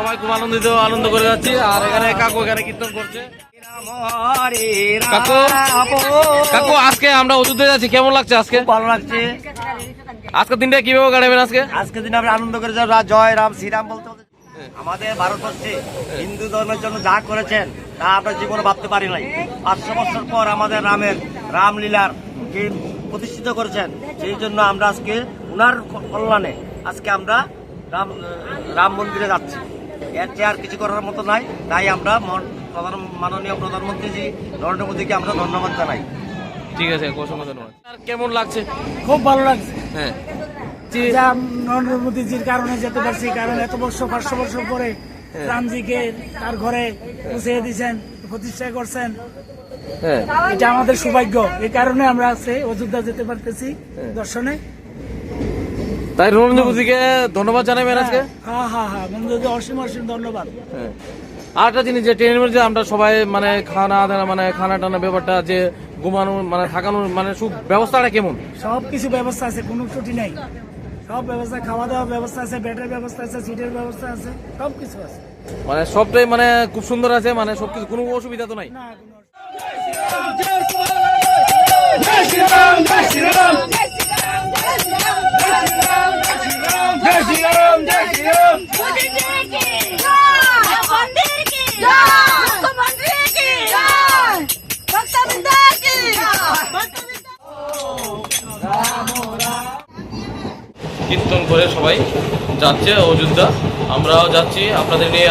সবাই খুব আনন্দিত আনন্দ করে যাচ্ছি। আর এখানে কাকু এখানে কীর্তন করছে। কাকু কাকু আজকে আমরা অযোধ্যা যাচ্ছি। কেমন লাগছে আজকে? ভালো লাগছে। আজকের দিনটা কীভাবে কাটাবেন আজকে? আজকে দিন আমরা আনন্দ করে যাব। রা- জয় রাম শ্রীরাম বলতে আমাদের ভারতবর্ষে হিন্দু ধর্মের জন্য যা করেছেন তা আমরা জীবনে ভাবতে পারি নাই। পাঁচশো বছর পর আমাদের রামের রামলীলার কে প্রতিষ্ঠিত করেছেন সেই জন্য আমরা আজকে উনার কল্যাণে আজকে আমরা রাম রাম মন্দিরে যাচ্ছি। এর চেয়ে আর কিছু করার মতো নাই। তাই আমরা প্রধান মাননীয় প্রধানমন্ত্রীজি নরেন্দ্র মোদীকে আমরা ধন্যবাদ জানাই। ঠিক আছে অসংখ্য ধন্যবাদ। কেমন লাগছে? খুব ভালো লাগছে। হ্যাঁ। যা নরেন্দ্র মোদীজির কারণে যেতে পারছি কারণ এত বছর পাঁচশো বছর পরে রামজিকে তার ঘরে পৌঁছে দিয়েছেন প্রতিষ্ঠা করছেন। হ্যাঁ। এটা আমাদের সৌভাগ্য। এই কারণে আমরা আছে অযোধ্যা যেতে পারতেছি দর্শনে। তাই মোদীকে ধন্যবাদ জানাবেন আজকে। হ্যাঁ হ্যাঁ হ্যাঁ বন্ধুদের অসীম অসীম ধন্যবাদ। হ্যাঁ। আর একটা জিনিস যে ট্রেনের মধ্যে আমরা সবাই মানে খানা দানা মানে খানা টানা ব্যাপারটা যে ঘুমানো মানে থাকানোর মানে সব ব্যবস্থাটা কেমন? সব কিছু ব্যবস্থা আছে কোনো ত্রুটি নেই। সব ব্যবস্থা খাওয়া দাওয়ার ব্যবস্থা আছে বেডের ব্যবস্থা আছে সিটের ব্যবস্থা আছে সব কিছু আছে। মানে সবটাই মানে খুব সুন্দর আছে মানে সবকিছু কোনো অসুবিধা তো নাই। না কোনো কীর্তন করে সবাই যাচ্ছে অযোধ্যা। আমরাও যাচ্ছি আপনাদের নিয়ে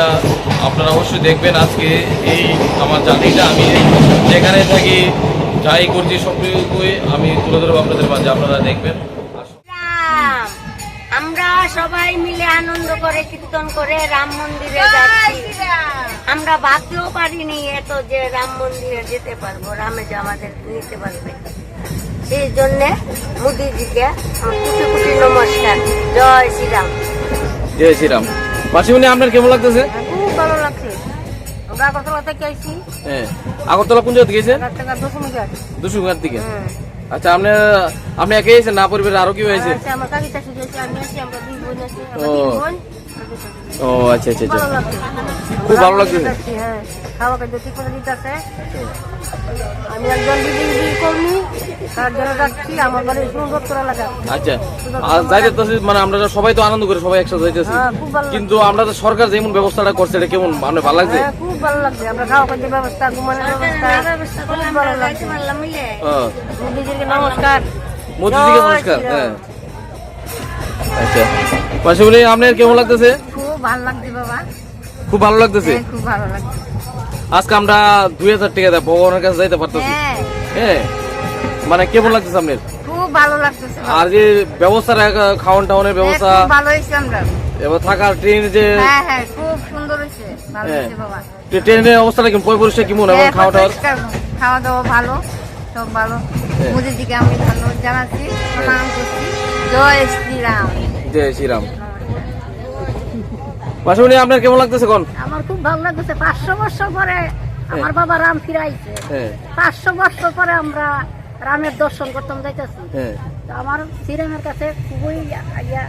আপনারা অবশ্যই দেখবেন আজকে এই আমার জাতিটা। আমি যেখানে থাকি যাই করছি সব কিছুই আমি তুলে ধরবো আপনাদের মাঝে আপনারা দেখবেন। আমরা সবাই মিলে আনন্দ করে কীর্তন করে রাম মন্দিরে যাচ্ছি। আমরা ভাবতেও পারিনি এত যে রাম মন্দিরে যেতে পারব রামে যে আমাদের নিতে পারবে। সেই জন্য মোদিজিকে কোটি কোটি নমস্কার। জয় শ্রীরাম। জয় শ্রীরাম। মাসিমণি আপনার কেমন লাগতেছে? খুব ভালো লাগছে। আমরা আগরতলা থেকে আইছি। হ্যাঁ। আগরতলা কোন জায়গা টাকা দশমিক আট দিকে আচ্ছা আপনি আপনি একে এসেছেন না? পরিবারে আরও কি হয়েছে আচ্ছা, আমার কাকিটা শুধু হয়েছে, আমি আছি, আমরা দুই বোন আছি, ও। ও আচ্ছা আচ্ছা আচ্ছা। খুব ভালো লাগছে। হ্যাঁ। খাওয়া খাদ্য ঠিক করে দিতেছে। আমি একজন দিদি কর্মী আচ্ছা আর যাইতে তো মানে আমরা সবাই তো আনন্দ করে সবাই একসাথে যাইতেছি। হ্যাঁ। কিন্তু আমরা তো সরকার যেমন ব্যবস্থাটা করছে এটা কেমন আপনার ভালো লাগছে? খুব ভালো লাগছে। আমরা খাওয়া খাদ্য ব্যবস্থা ঘুমানোর ব্যবস্থা খুব ভালো লাগছে। মোদিজিকে নমস্কার। মোদিজিকে নমস্কার হ্যাঁ। আচ্ছা আপনার কেমন লাগতেছে? খুব ভালো লাগছে বাবা। খুব ভালো লাগতেছে? হ্যাঁ, খুব ভালো লাগছে। আজকে আমরা দুই হাজার টাকা দেয় ভগবানের কাছে যাইতে পারতেছি। হ্যাঁ। হ্যাঁ। মানে কেমন লাগতেছে আপনার খুব ভালো লাগতেছে। আর যে ব্যবস্থা খাওয়ান টাওয়ানের ব্যবস্থা হ্যাঁ, খুব ভালো হয়েছে আমরা। এবার থাকার ট্রেন যে হ্যাঁ হ্যাঁ খুব সুন্দর হয়েছে ভালো হ্যাঁ। হয়েছে বাবা। ট্রেনের অবস্থাটা কেমন? পরিবেশটা কেমন এবং হ্যাঁ, খাওয়া টাওয়ার খাওয়া দাওয়া ভালো সব ভালো। হ্যাঁ। মোদিজিকে আমি ধন্যবাদ জানাচ্ছি প্রণাম করছি। জয় শ্রীরাম। জয় শ্রীরাম। পাশাপাশি আপনার কেমন লাগতেছে কোন আমার খুব ভালো লাগতেছে। পাঁচশো বছর পরে আমার বাবা রাম ফিরাইছে। হ্যাঁ। পাঁচশো বছর পরে আমরা রামের দর্শন করতাম যাইতেছি। হ্যাঁ। তো আমার শ্রীরামের কাছে খুবই ইয়া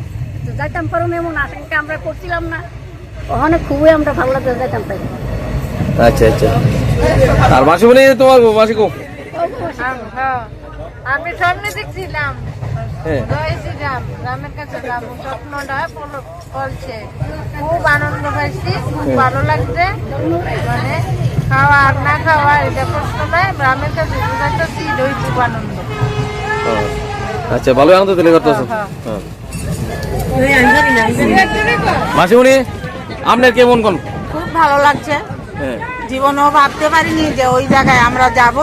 যাইতাম পারো এমন আশঙ্কা আমরা করছিলাম না। ওখানে খুবই আমরা ভালো লাগতে যাইতাম পাই। আচ্ছা আচ্ছা। আর মাসিমণি তোমার মাসিকো আমি সামনে দেখছিলাম। হ্যাঁ। জয় শ্রীরাম রামের কাছে যাব। স্বপ্নটা পূর্ণ খুব আনন্দ পাইছি খুব ভালো লাগছে। মানে খাওয়া আর না খাওয়া এটা প্রশ্ন নয় রামের কাছে যাইতেছি এটাই খুব আনন্দ। ও, আচ্ছা ভালো আনন্দ তুলে করতেছো। হ্যাঁ মাসিমণি আপনার কেমন কোন? খুব ভালো লাগছে। হ্যাঁ। জীবনেও ভাবতে পারিনি যে ওই জায়গায় আমরা যাব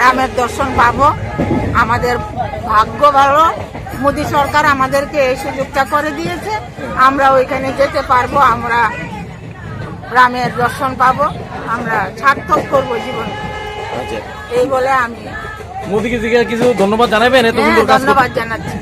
রামের দর্শন পাবো। আমাদের ভাগ্য ভালো। মোদী সরকার আমাদেরকে এই সুযোগটা করে দিয়েছে। আমরা ওইখানে যেতে পারব আমরা রামের দর্শন পাবো। আমরা সার্থক করব জীবন। আচ্ছা। এই বলে আমি মোদীকে দিকে কিছু ধন্যবাদ জানাবেন এত হ্যাঁ, সুন্দর কাজ ধন্যবাদ জানাচ্ছি।